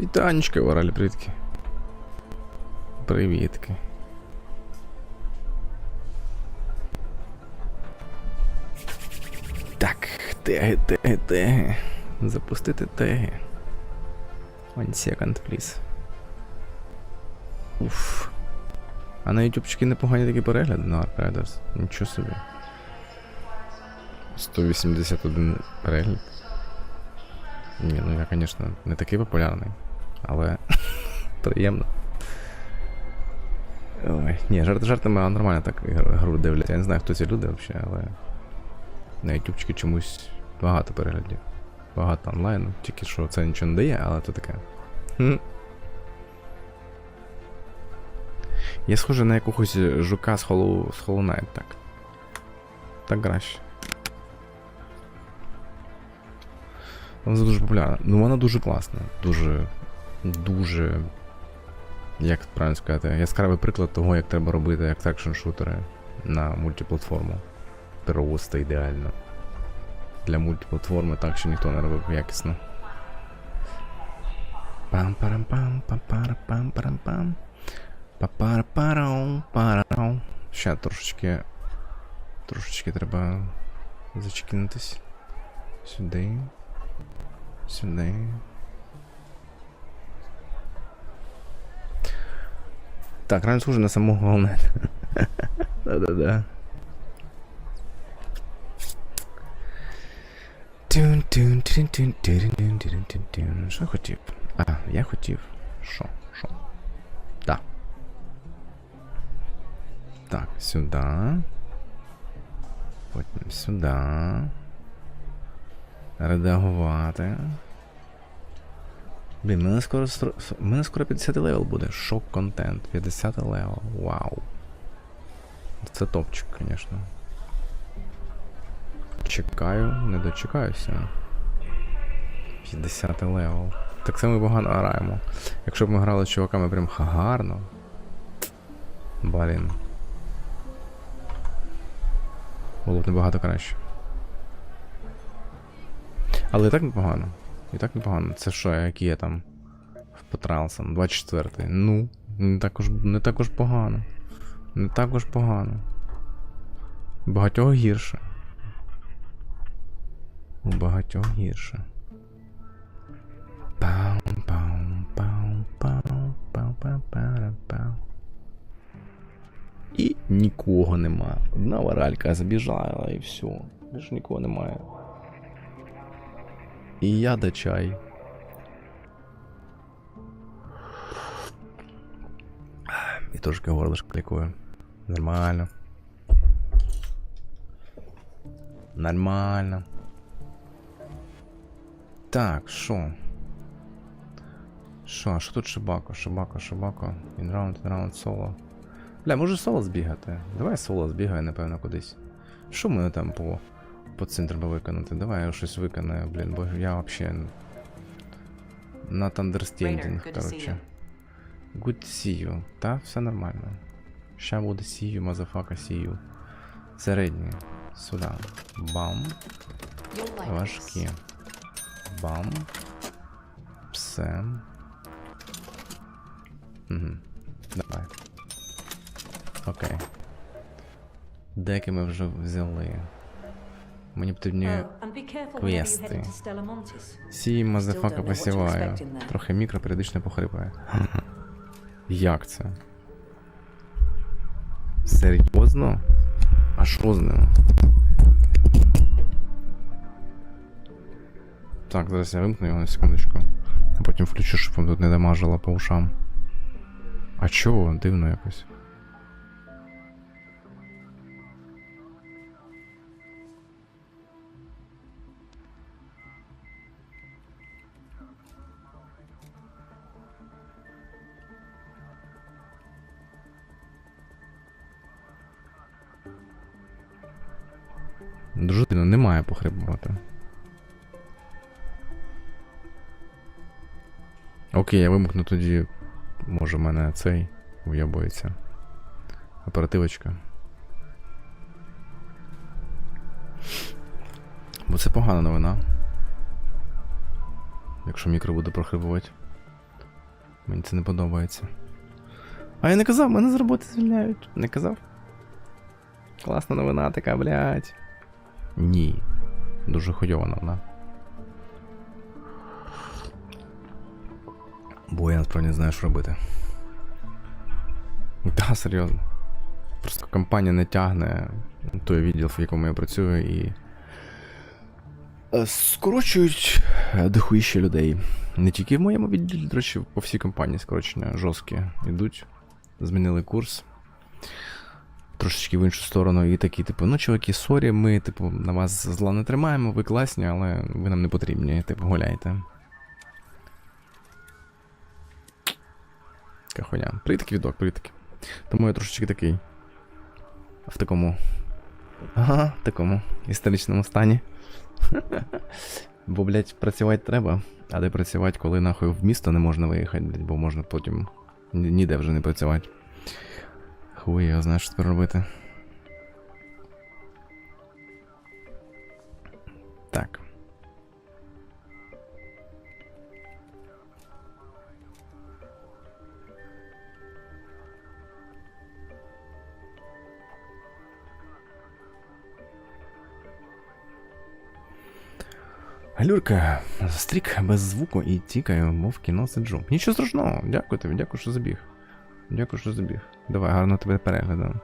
Вітанечка, Вараль, привітки. Привітки. Так, теги, теги, теги. Запустити теги. One second, please. Уф. А на ютубчики непогані такі перегляди на Arcriders. Нічого собі. 181 перегляд. Ні, ну я, звісно, не такий популярний, але приємно. Ой, ні, жарт жартами, а нормально так гру дивляться. Я не знаю, хто ці люди взагалі, але на ютубчики чомусь багато переглядів. Багато онлайну, тільки що це нічого не дає, але то таке. Я схожий на якогось жука з Hollow, з Hollow Knight, так. Так краще. Вона дуже популярна. Ну вона дуже класна. Дуже. Дуже. Як правильно сказати, яскравий приклад того, як треба робити ексекшн шутери на мультиплатформу. Просто ідеально. Для мультиплатформи так, що ніхто не робив якісно. пам парам пам пам пара пам парам пам папара парам парам Ще трошечки. Трошечки треба зачекінутись. Сюди. Сюди. Так, реально схоже на самого головне. Да-да-да. Що хотів? А, я хотів. Що? Що? Да. Так, сюди. Потім сюди. Редагувати. Блін, мене скоро мене скоро 50 левел буде. Шок контент. 50 левел. Вау. Це топчик, звісно. Чекаю, не дочекаюся. 50 левел. Так само ми погано граємо. Якщо б ми грали з чуваками прям гарно. Блін. Було б набагато краще. Але і так непогано. І так непогано. Це що, які я там по тралсам? 24-й. Ну, не також, не також погано. Не також погано. Багатьох гірше. У багатьох гірше. Пам пам пам пам пам пам пам пам І нікого нема. Одна варалька забіжала і все. Більше нікого немає. І я до чай. І трошки горлышко лікую. Нормально. Нормально. Так, що? Що, що тут Шибако? Шибако, Шибако. Інраунд, інраунд, соло. Бля, може соло збігати? Давай соло збігає, напевно, кудись. Що мене там по, по центру виконати? Давай я щось виконаю, блін, бо я вообще. Not understanding, Raider, good to see короче. Good to see you. Та, все нормально. Ща буде see you, motherfucker, see you. Середній. Сюди. Бам. Важкі. Бам. Все. Угу. Давай. Окей. Деки ми вже взяли. Мені потрібні квести. Сі мазефака посіваю. Трохи мікро періодично похрипає. Як це? Серйозно? А що з ним? Так, зараз я вимкну його на секундочку. А потім включу, щоб вам тут не дамажило по ушам. А чого? Дивно якось. Дуже дивно, немає похрипувати. Окей, я вимкну тоді. Може, в мене цей уйобується. Оперативочка. Бо це погана новина. Якщо мікро буде прохрипувати. Мені це не подобається. А я не казав, мене з роботи звільняють. Не казав. Класна новина така, блядь. Ні. Дуже хуйова новина. Бо я насправді не знаю, що робити. Та, серйозно. Просто компанія не тягне той відділ, в якому я працюю, і. е, Скорочують е, дохуїще людей. Не тільки в моєму відділі, до речі, по всій компанії скорочення жорсткі йдуть. Змінили курс. Трошечки в іншу сторону, і такі, типу, ну, чуваки, сорі, ми, типу, на вас зла не тримаємо, ви класні, але ви нам не потрібні, типу, гуляйте. Така хуйня. Привітки відок, привітки. Тому я трошечки такий. В такому. Ага, в такому історичному стані. Бо, блядь, працювати треба. А де працювати, коли нахуй в місто не можна виїхати, бо можна потім ніде вже не працювати. Хуй його знає, що тепер робити. Так. Галюрка, застрік без звуку і тікаю, мов в кіно сиджу. Нічого страшного, дякую тобі, дякую, що забіг. Дякую, що забіг. Давай, гарно тебе перегляду.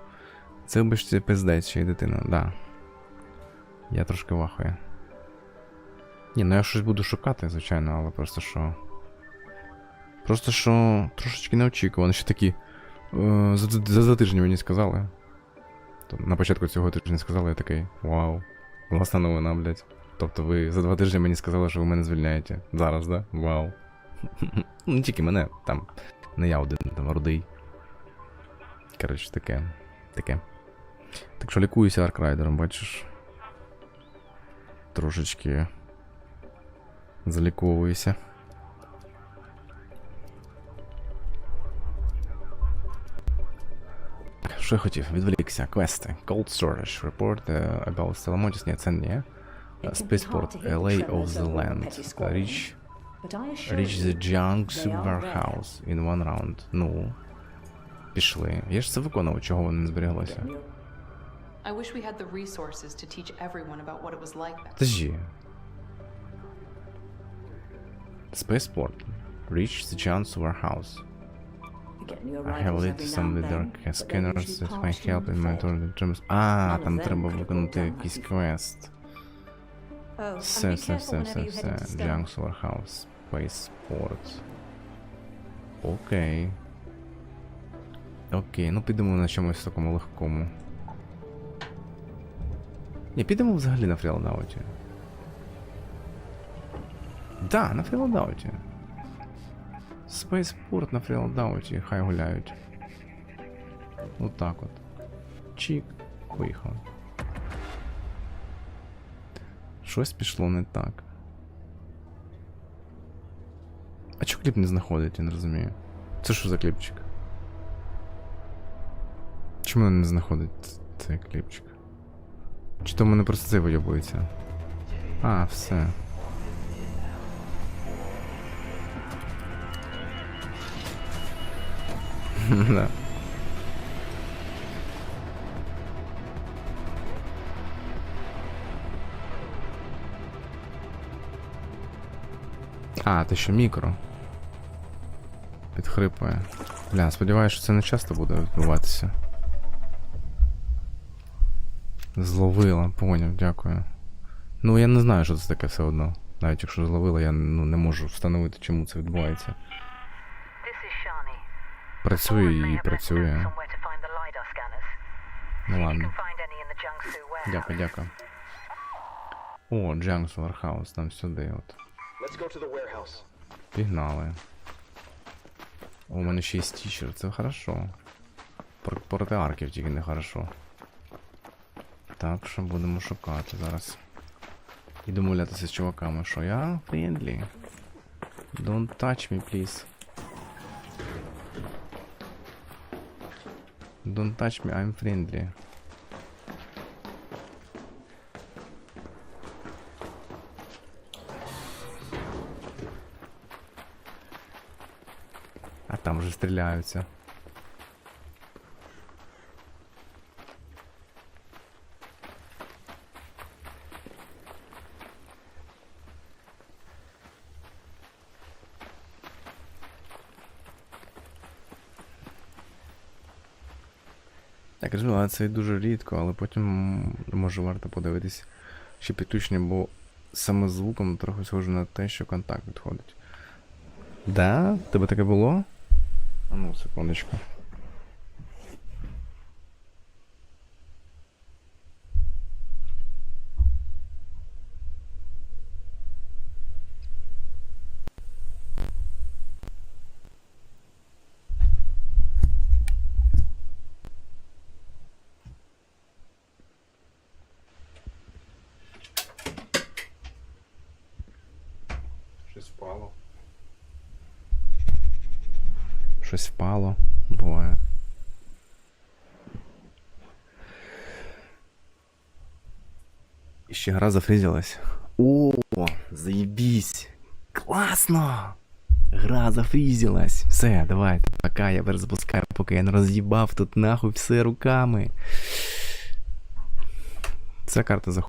Це обичці пиздець ще й дитина, да. Я трошки вахую. Ні, ну я щось буду шукати, звичайно, але просто що. Просто що трошечки неочікувано, ще такі. Е, за, за, за тиждень мені сказали. На початку цього тижня сказали, я такий. Вау. Класна новина, блядь. Тобто ви за два тижні мені сказали, що ви мене звільняєте. Зараз, да? Вау. Ну, не тільки мене, там. Не я один, там рудий. Коротше, таке. Таке. Так що лікуюся аркрайдером, бачиш. Трошечки. Заліковуюся. Що я хотів? Відволікся. Квести. Cold Storage. Report uh, about Stellamontis. Ні, це не. Spaceport. LA of the Land. Reach Reach the junk warehouse in one round. Ну. Пішли. Я ж це виконував, чого воно не зберіглося. I wish we had the resources to teach everyone about what it was like back Подожди. Spaceport. Reach the John's warehouse. I have lit some with dark scanners that might help in monitoring the germs. А, там треба виконати якийсь квест. Все, все, все, все, все. Junk's warehouse. Spaceport. Окей. Окей, ну підемо на чомусь такому легкому. Ні, підемо взагалі на фрілдауті. Да, на фрілдауті. Спейспорт на фрілдауті, хай гуляють. Отак от. Чік. Поїхав. Щось пішло не так. А чого кліп не знаходить, я не розумію. Це що за кліпчик? Чому не знаходить цей кліпчик? Чи то мене просто цей вийобується? А, все. Да. А, ти ще мікро. Підхрипує. Бля, сподіваюся, що це не часто буде відбуватися. Зловила, поняв, дякую. Ну я не знаю, що це таке все одно. Навіть якщо зловила, я ну, не можу встановити, чому це відбувається. Працює і працює. Ну ладно. Дякую, дякую. О, Джанкс Warehouse, там сюди от. Пігнали. О, у мене ще є стічер, це хорошо. Проти арків тільки не хорошо. Так що будемо шукати зараз. І домовлятися з чуваками, що я friendly. Don't touch me, please. Don't touch me, I'm friendly. Там вже стріляються. Я кажу, а це дуже рідко, але потім може варто подивитись ще підключення, бо саме звуком трохи схоже на те, що контакт відходить. Да? Тебе таке було? А ну, секундочку. Щось впало. Щось впало. Буває. І ще гра зафрізилась. О, заєбісь! Класно! Гра зафрізилась. Все, давайте. Пока я перезапускаю, поки я не роз'їбав тут нахуй все руками. Ця карта заходить.